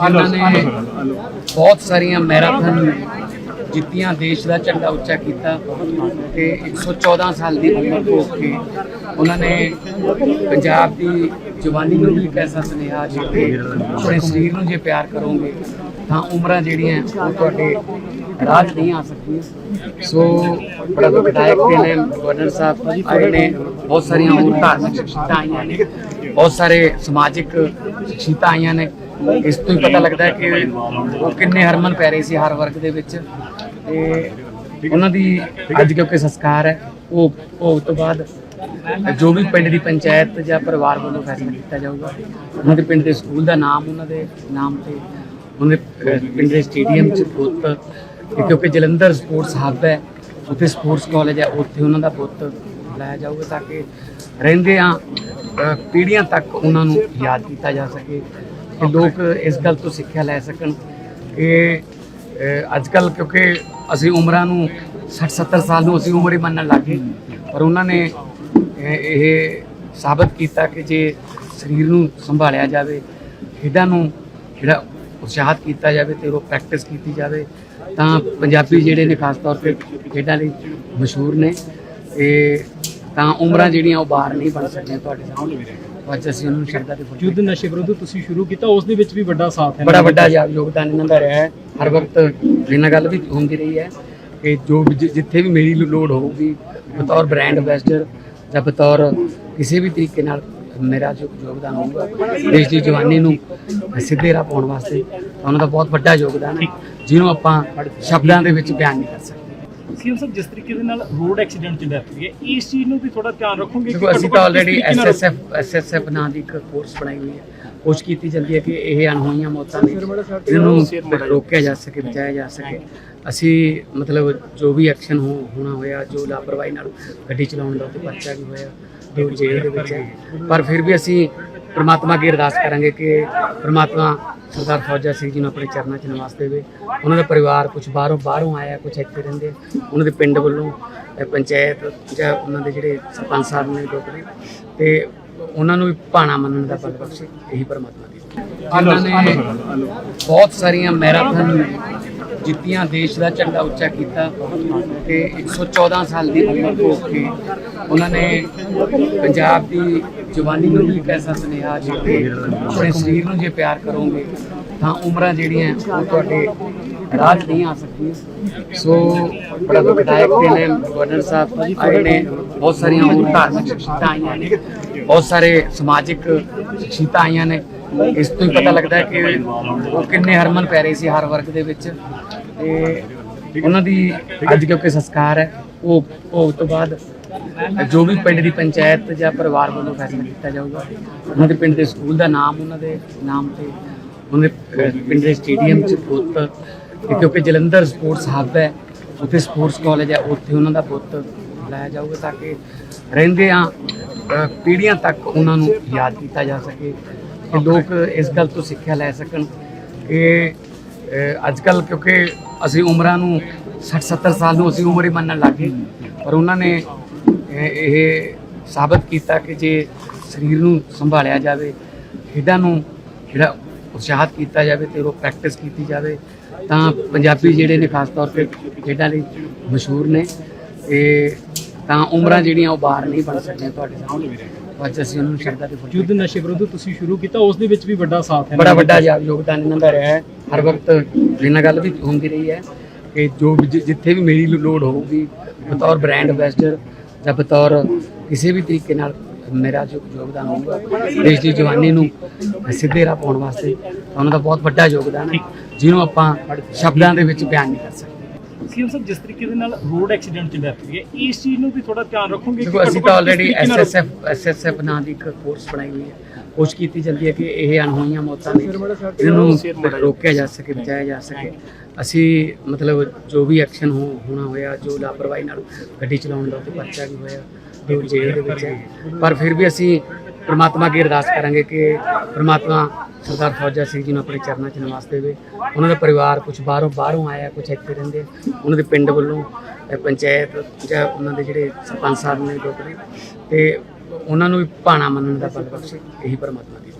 ਜਿਨ੍ਹਾਂ ਨੇ ਬਹੁਤ ਸਾਰੀਆਂ ਮੈਰਾਥਨ ਜਿੱਤੀਆਂ ਦੇਸ਼ ਦਾ ਝੰਡਾ ਉੱਚਾ ਕੀਤਾ ਤੇ 114 ਸਾਲ ਦੀ ਉਮਰ ਭੋਗ ਕੇ ਉਹਨਾਂ ਨੇ ਪੰਜਾਬ ਦੀ ਜਵਾਨੀ ਨੂੰ ਵੀ ਇੱਕ ਐਸਾ ਸੁਨੇਹਾ ਦਿੱਤੇ ਆਪਣੇ ਸਰੀਰ ਨੂੰ ਜੇ ਪਿਆਰ ਕਰੋਗੇ ਤਾਂ ਉਮਰਾਂ ਜਿਹੜੀਆਂ ਉਹ ਤੁਹਾਡੇ ਰਾਜ ਨਹੀਂ ਆ ਸਕਦੀਆਂ। ਸੋ ਬੜਾ ਦੁਖਦਾਇਕ ਦਿਨ ਹੈ ਗਵਰਨਰ ਸਾਹਿਬ ਆਏ ਨੇ ਬਹੁਤ ਸਾਰੀਆਂ ਹੋਰ ਧਾਰਮਿਕ ਸ਼ਖਸੀਅਤਾਂ ਆਈਆਂ ਨੇ ਬਹੁਤ ਸਾਰੇ ਸਮਾਜਿਕ ਸ਼ਖਸੀਅਤਾਂ ਆਈਆਂ ਨੇ। ਇਸ ਤੋਂ ਹੀ ਪਤਾ ਲੱਗਦਾ ਹੈ ਕਿ ਉਹ ਕਿੰਨੇ ਹਰਮਨ ਪੈ ਰਹੇ ਸੀ ਹਰ ਵਰਗ ਦੇ ਵਿੱਚ। ਤੇ ਉਹਨਾਂ ਦੀ ਅੱਜ ਕਿਉਂਕਿ ਸੰਸਕਾਰ ਹੈ, ਉਹ ਭੋਗ ਤੋਂ ਬਾਅਦ ਜੋ ਵੀ ਪਿੰਡ ਦੀ ਪੰਚਾਇਤ ਜਾਂ ਪਰਿਵਾਰ ਵੱਲੋਂ ਫੈਸਲਾ ਕੀਤਾ ਜਾਊਗਾ, ਉਹਨਾਂ ਦੇ ਪਿੰਡ ਦੇ ਸਕੂਲ ਦਾ ਨਾਮ, ਉਹਨਾਂ ਦੇ ਨਾਮ ਤੇ ਉਹਨਾਂ ਦੇ ਪਿੰਡ ਦੇ ਸਟੇਡੀਅਮ 'ਚ ਪੁੱਤ ਤੇ ਕਿਉਂਕਿ ਜਲੰਧਰ ਸਪੋਰਟਸ ਹੱਬ ਹੈ, ਉੱਥੇ ਸਪੋਰਟਸ ਕਾਲਜ ਹੈ, ਉੱਥੇ ਉਹਨਾਂ ਦਾ ਪੁੱਤ ਲਾਇਆ ਜਾਊਗਾ ਤਾਂ ਕਿ ਰਹਿੰਦੇ ਆ ਪੀੜ੍ਹੀਆਂ ਤੱਕ ਉਹਨਾਂ ਨੂੰ ਯਾਦ ਕੀਤਾ ਜਾ ਸਕੇ। ਕਿ ਲੋਕ ਇਸ ਗੱਲ ਤੋਂ ਸਿੱਖਿਆ ਲੈ ਸਕਣ ਕਿ ਅੱਜ ਕੱਲ ਕਿਉਂਕਿ ਅਸੀਂ ਉਮਰਾਂ ਨੂੰ 60 70 ਸਾਲ ਨੂੰ ਅਸੀਂ ਉਮਰ ਹੀ ਮੰਨਣ ਲੱਗੇ ਪਰ ਉਹਨਾਂ ਨੇ ਇਹ ਇਹ ਸਾਬਤ ਕੀਤਾ ਕਿ ਜੇ ਸਰੀਰ ਨੂੰ ਸੰਭਾਲਿਆ ਜਾਵੇ, ਖੇਡਾਂ ਨੂੰ ਜਿਹੜਾ ਉਤਸ਼ਾਹਤ ਕੀਤਾ ਜਾਵੇ ਤੇ ਉਹ ਪ੍ਰੈਕਟਿਸ ਕੀਤੀ ਜਾਵੇ, ਤਾਂ ਪੰਜਾਬੀ ਜਿਹੜੇ ਨੇ ਖਾਸ ਤੌਰ ਤੇ ਖੇਡਾਂ ਲਈ ਮਸ਼ਹੂਰ ਨੇ। ਤੇ ਤਾਂ ਉਮਰਾਂ ਜਿਹੜੀਆਂ ਉਹ ਬਾਹਰ ਨਹੀਂ ਬਣ ਸਕਦੀਆਂ ਤੁਹਾਡੇ ਸਾਹਮਣੇ। ਅੱਜ ਅਸੀਂ ਉਹਨਾਂ ਨੂੰ ਸ਼ਰਧਾ ਦੇ ਫੁੱਲ ਯੁੱਧ ਨਸ਼ੇ ਵਿਰੁੱਧ ਤੁਸੀਂ ਸ਼ੁਰੂ ਕੀਤਾ ਉਸ ਦੇ ਵਿੱਚ ਵੀ ਵੱਡਾ ਸਾਥ ਹੈ ਬੜਾ ਵੱਡਾ ਯੋਗਦਾਨ ਇਹਨਾਂ ਦਾ ਰਿਹਾ ਹੈ। ਹਰ ਵਕਤ ਨਾਲ ਗੱਲ ਵੀ ਹੁੰਦੀ ਰਹੀ ਹੈ ਕਿ ਜੋ ਜਿੱਥੇ ਵੀ ਮੇਰੀ ਲੋੜ ਹੋਊਗੀ ਬਤੌਰ ਬ੍ਰਾਂਡ ਐਂਬੈਸਡਰ ਜਾਂ ਬਤੌਰ ਕਿਸੇ ਵੀ ਤਰੀਕੇ ਨਾਲ ਮੇਰਾ ਜੋ ਯੋਗਦਾਨ ਹੋਊਗਾ ਦੇਸ਼ ਦੀ ਜਵਾਨੀ ਨੂੰ ਸਿੱਧੇ ਰਾਹ ਪਾਉਣ ਵਾਸਤੇ ਉਹਨਾਂ ਦਾ ਬਹੁਤ ਵੱਡਾ ਯੋਗਦਾਨ ਹੈ ਜਿਹਨੂੰ ਆਪਾਂ ਸ਼ਬਦਾਂ ਦੇ ਵਿੱਚ ਬਿਆਨ ਨਹੀਂ ਕਰ ਸਕਦੇ। ਸੀਐਮ ਸਾਹਿਬ ਜਿਸ ਤਰੀਕੇ ਦੇ ਨਾਲ ਰੋਡ ਐਕਸੀਡੈਂਟ ਚ ਡੈਥ ਹੋਈ ਹੈ ਇਸ ਚੀਜ਼ ਨੂੰ ਵੀ ਥੋੜਾ ਧਿਆਨ ਰੱਖੋਗੇ ਦੇਖੋ ਅਸੀਂ ਤਾਂ ਆਲਰੇਡੀ ਐਸਐਸਐਫ ਐਸਐਸਐਫ ਨਾਂ ਦੀ ਇੱਕ ਕੋਰਸ ਬਣਾਈ ਹੋਈ ਹੈ। ਕੋਸ਼ਿਸ਼ ਕੀਤੀ ਜਾਂਦੀ ਹੈ ਕਿ ਇਹ ਅਣਹੋਈਆਂ ਮੌਤਾਂ ਨੇ ਇਹਨੂੰ ਰੋਕਿਆ ਜਾ ਸਕੇ ਬਚਾਇਆ ਜਾ ਸਕੇ। ਅਸੀਂ ਮਤਲਬ ਜੋ ਵੀ ਐਕਸ਼ਨ ਹੋ ਹੋਣਾ ਹੋਇਆ ਜੋ ਲਾਪਰਵਾਹੀ ਨਾਲ ਗੱਡੀ ਚਲਾਉਣ ਦਾ ਤੇ ਪਰਚਾ ਵੀ ਹੋਇਆ ਜੋ ਜੇਲ੍ਹ ਦੇ ਵਿੱਚ ਪਰ ਫਿਰ ਵੀ ਅਸੀਂ ਪ੍ਰਮਾਤਮਾ ਅੱਗੇ ਅਰਦਾਸ ਕਰਾਂਗੇ ਕਿ ਪ੍ਰਮਾਤਮਾ ਸਰਦਾਰ ਫੌਜਾ ਸਿੰਘ ਜੀ ਨੂੰ ਆਪਣੇ ਚਰਨਾਂ 'ਚ ਨਿਵਾਸ ਦੇਵੇ ਉਹਨਾਂ ਦਾ ਪਰਿਵਾਰ ਕੁਝ ਬਾਹਰੋਂ ਬਾਹਰੋਂ ਆਇਆ ਕੁਝ ਇੱਥੇ ਰਹਿੰਦੇ। ਉਹਨਾਂ ਦੇ ਪਿੰਡ ਵੱਲੋਂ ਪੰਚਾਇਤ ਜਾਂ ਉਹਨਾਂ ਦੇ ਜਿਹੜੇ ਸਰਪੰਚ ਸਾਹਿਬ ਨੇ ਲੋਕ ਨੇ। ਤੇ ਉਹਨਾਂ ਨੂੰ ਵੀ ਭਾਣਾ ਮੰਨਣ ਦਾ ਬਲ ਬਖਸ਼ੇ। ਇਹੀ ਪਰਮਾਤਮਾ ਦੀ ਨੇ ਬਹੁਤ ਸਾਰੀਆਂ ਮੈਰਾਥਨ ਜਿੱਤੀਆਂ, ਦੇਸ਼ ਦਾ ਝੰਡਾ ਉੱਚਾ ਕੀਤਾ ਤੇ 114 ਸਾਲ ਦੀ ਉਮਰ ਭੋਗ ਕੇ ਉਹਨਾਂ ਨੇ ਪੰਜਾਬ ਦੀ ਜਵਾਨੀ ਨੂੰ ਵੀ ਇੱਕ ਐਸਾ ਸੁਨੇਹਾ ਦਿੱਤੇ ਆਪਣੇ ਸਰੀਰ ਨੂੰ ਜੇ ਪਿਆਰ ਕਰੋਗੇ ਤਾਂ ਉਮਰਾਂ ਜਿਹੜੀਆਂ ਉਹ ਤੁਹਾਡੇ ਰਾਜ ਨਹੀਂ ਆ ਸਕਦੀਆਂ ਸੋ ਬੜਾ ਦੁਖਦਾਇਕ ਦਿਨ ਹੈ। ਗਵਰਨਰ ਸਾਹਿਬ ਆਏ ਨੇ। ਬਹੁਤ ਸਾਰੀਆਂ ਹੋਰ ਧਾਰਮਿਕ ਸ਼ਖਸੀਅਤਾਂ ਆਈਆਂ ਨੇ। ਬਹੁਤ ਸਾਰੇ ਸਮਾਜਿਕ ਸ਼ਖਸੀਅਤਾਂ ਆਈਆਂ ਨੇ। ਇਸ ਤੋਂ ਹੀ ਪਤਾ ਲੱਗਦਾ ਹੈ ਕਿ ਉਹ ਕਿੰਨੇ ਹਰਮਨ ਪਿਆਰੇ ਸੀ ਹਰ ਵਰਗ ਦੇ ਵਿੱਚ। ਤੇ ਉਹਨਾਂ ਦੀ ਅੱਜ ਕਿਉਂਕਿ ਸੰਸਕਾਰ ਹੈ। ਉਹ ਭੋਗ ਤੋਂ ਬਾਅਦ ਜੋ ਵੀ ਪਿੰਡ ਦੀ ਪੰਚਾਇਤ ਜਾਂ ਪਰਿਵਾਰ ਵੱਲੋਂ ਫੈਸਲਾ ਕੀਤਾ ਜਾਊਗਾ, ਉਹਨਾਂ ਦੇ ਪਿੰਡ ਦੇ ਸਕੂਲ ਦਾ ਨਾਮ, ਉਹਨਾਂ ਦੇ ਨਾਮ ਤੇ ਉਹਨਾਂ ਦੇ ਪਿੰਡ ਦੇ ਸਟੇਡੀਅਮ 'ਚ ਪੁੱਤ ਤੇ ਕਿਉਂਕਿ ਜਲੰਧਰ ਸਪੋਰਟਸ ਹੱਬ ਹੈ, ਉੱਥੇ ਸਪੋਰਟਸ ਕਾਲਜ ਹੈ, ਉੱਥੇ ਉਹਨਾਂ ਦਾ ਪੁੱਤ ਲਾਇਆ ਜਾਊਗਾ ਤਾਂ ਕਿ ਰਹਿੰਦੇ ਆ ਪੀੜ੍ਹੀਆਂ ਤੱਕ ਉਹਨਾਂ ਨੂੰ ਯਾਦ ਕੀਤਾ ਜਾ ਸਕੇ ਕਿ ਲੋਕ ਇਸ ਗੱਲ ਤੋਂ ਸਿੱਖਿਆ ਲੈ ਸਕਣ ਕਿ ਅੱਜ ਕੱਲ ਕਿਉਂਕਿ ਅਸੀਂ ਉਮਰਾਂ ਨੂੰ 60 70 ਸਾਲ ਨੂੰ ਅਸੀਂ ਉਮਰ ਹੀ ਮੰਨਣ ਲੱਗੇ ਪਰ ਉਹਨਾਂ ਨੇ ਇਹ ਇਹ ਸਾਬਤ ਕੀਤਾ ਕਿ ਜੇ ਸਰੀਰ ਨੂੰ ਸੰਭਾਲਿਆ ਜਾਵੇ, ਖੇਡਾਂ ਨੂੰ ਜਿਹੜਾ ਉਤਸ਼ਾਹਤ ਕੀਤਾ ਜਾਵੇ ਤੇ ਉਹ ਪ੍ਰੈਕਟਿਸ ਕੀਤੀ ਜਾਵੇ ਤਾਂ ਪੰਜਾਬੀ ਜਿਹੜੇ ਨੇ ਖਾਸ ਤੌਰ ਤੇ ਖੇਡਾਂ ਲਈ ਮਸ਼ਹੂਰ ਨੇ ਤੇ ਤਾਂ ਉਮਰਾਂ ਜਿਹੜੀਆਂ ਉਹ ਬਾਹਰ ਨਹੀਂ ਬਣ ਸਕਦੀਆਂ ਤੁਹਾਡੇ ਸਾਹਮਣੇ। ਅੱਜ ਅਸੀਂ ਉਹਨਾਂ ਨੂੰ ਸ਼ਰਧਾ ਦੇ ਫੁੱਲ ਯੁੱਧ ਨਸ਼ੇ ਵਿਰੁੱਧ ਤੁਸੀਂ ਸ਼ੁਰੂ ਕੀਤਾ ਉਸ ਦੇ ਵਿੱਚ ਵੀ ਵੱਡਾ ਸਾਥ ਹੈ। ਬੜਾ ਵੱਡਾ ਯੋਗਦਾਨ ਇਹਨਾਂ ਦਾ ਰਿਹਾ ਹੈ। ਹਰ ਵਕਤ ਨਾਲ ਗੱਲ ਵੀ ਹੁੰਦੀ ਰਹੀ ਹੈ ਕਿ ਜੋ ਜਿੱਥੇ ਵੀ ਮੇਰੀ ਲੋੜ ਹੋਊਗੀ ਬਤੌਰ ਬ੍ਰਾਂਡ ਐਂਬੈਸਡਰ ਜਾਂ ਬਤੌਰ ਕਿਸੇ ਵੀ ਤਰੀਕੇ ਨਾਲ ਮੇਰਾ ਜੋ ਯੋਗਦਾਨ ਹੋਊਗਾ ਦੇਸ਼ ਦੀ ਜਵਾਨੀ ਨੂੰ ਸਿੱਧੇ ਰਾਹ ਪਾਉਣ ਵਾਸਤੇ ਉਹਨਾਂ ਦਾ ਬਹੁਤ ਵੱਡਾ ਯੋਗਦਾਨ ਹੈ ਜਿਹਨੂੰ ਆਪਾਂ ਸ਼ਬਦਾਂ ਦੇ ਵਿੱਚ ਬਿਆਨ ਨਹੀਂ ਕਰ ਸਕਦੇ। ਸੀਐਮ ਸਾਹਿਬ ਜਿਸ ਤਰੀਕੇ ਦੇ ਨਾਲ ਰੋਡ ਐਕਸੀਡੈਂਟ ਚ ਡੈਥ ਹੋਈ ਹੈ ਇਸ ਚੀਜ਼ ਨੂੰ ਵੀ ਥੋੜਾ ਧਿਆਨ ਰੱਖੋਗੇ ਦੇਖੋ ਅਸੀਂ ਤਾਂ ਆਲਰੇਡੀ ਐਸਐਸਐਫ ਐਸਐਸਐਫ ਨਾਂ ਦੀ ਇੱਕ ਕੋਰਸ ਬਣਾਈ ਹੋਈ ਹੈ। ਕੋਸ਼ਿਸ਼ ਕੀਤੀ ਜਾਂਦੀ ਹੈ ਕਿ ਇਹ ਅਣਹੋਈਆਂ ਮੌਤਾਂ ਨੇ ਇਹਨੂੰ ਰੋਕਿਆ ਜਾ ਸਕੇ ਬਚਾਇਆ ਜਾ ਸਕੇ। ਅਸੀਂ ਮਤਲਬ ਜੋ ਵੀ ਐਕਸ਼ਨ ਹੋਣਾ ਹੋਇਆ ਜੋ ਲਾਪਰਵਾਹੀ ਨਾਲ ਗੱਡੀ ਚਲਾਉਣ ਦਾ ਤੇ ਪਰਚਾ ਵੀ ਹੋਇਆ ਜੋ ਜੇਲ੍ਹ ਦੇ ਵਿੱਚ ਪਰ ਫਿਰ ਵੀ ਅਸੀਂ ਪ੍ਰਮਾਤਮਾ ਅੱਗੇ ਅਰਦਾਸ ਕਰਾਂਗੇ ਕਿ ਪ੍ਰਮਾਤਮਾ ਸਰਦਾਰ ਫੌਜਾ ਸਿੰਘ ਜੀ ਨੂੰ ਆਪਣੇ ਚਰਨਾਂ 'ਚ ਨਿਵਾਸ ਦੇਵੇ। ਉਹਨਾਂ ਦਾ ਪਰਿਵਾਰ ਕੁਝ ਬਾਹਰੋਂ ਬਾਹਰੋਂ ਆਇਆ ਕੁਝ ਇੱਥੇ ਰਹਿੰਦੇ। ਉਹਨਾਂ ਦੇ ਪਿੰਡ ਵੱਲੋਂ ਪੰਚਾਇਤ ਜਾਂ ਉਹਨਾਂ ਦੇ ਜਿਹੜੇ ਸਰਪੰਚ ਸਾਹਿਬ ਨੇ, ਲੋਕ ਨੇ। ਤੇ ਉਹਨਾਂ ਨੂੰ ਵੀ ਭਾਣਾ ਮੰਨਣ ਦਾ ਬਲ ਬਖਸ਼ੇ ਇਹੀ ਪਰਮਾਤਮਾ ਦੀ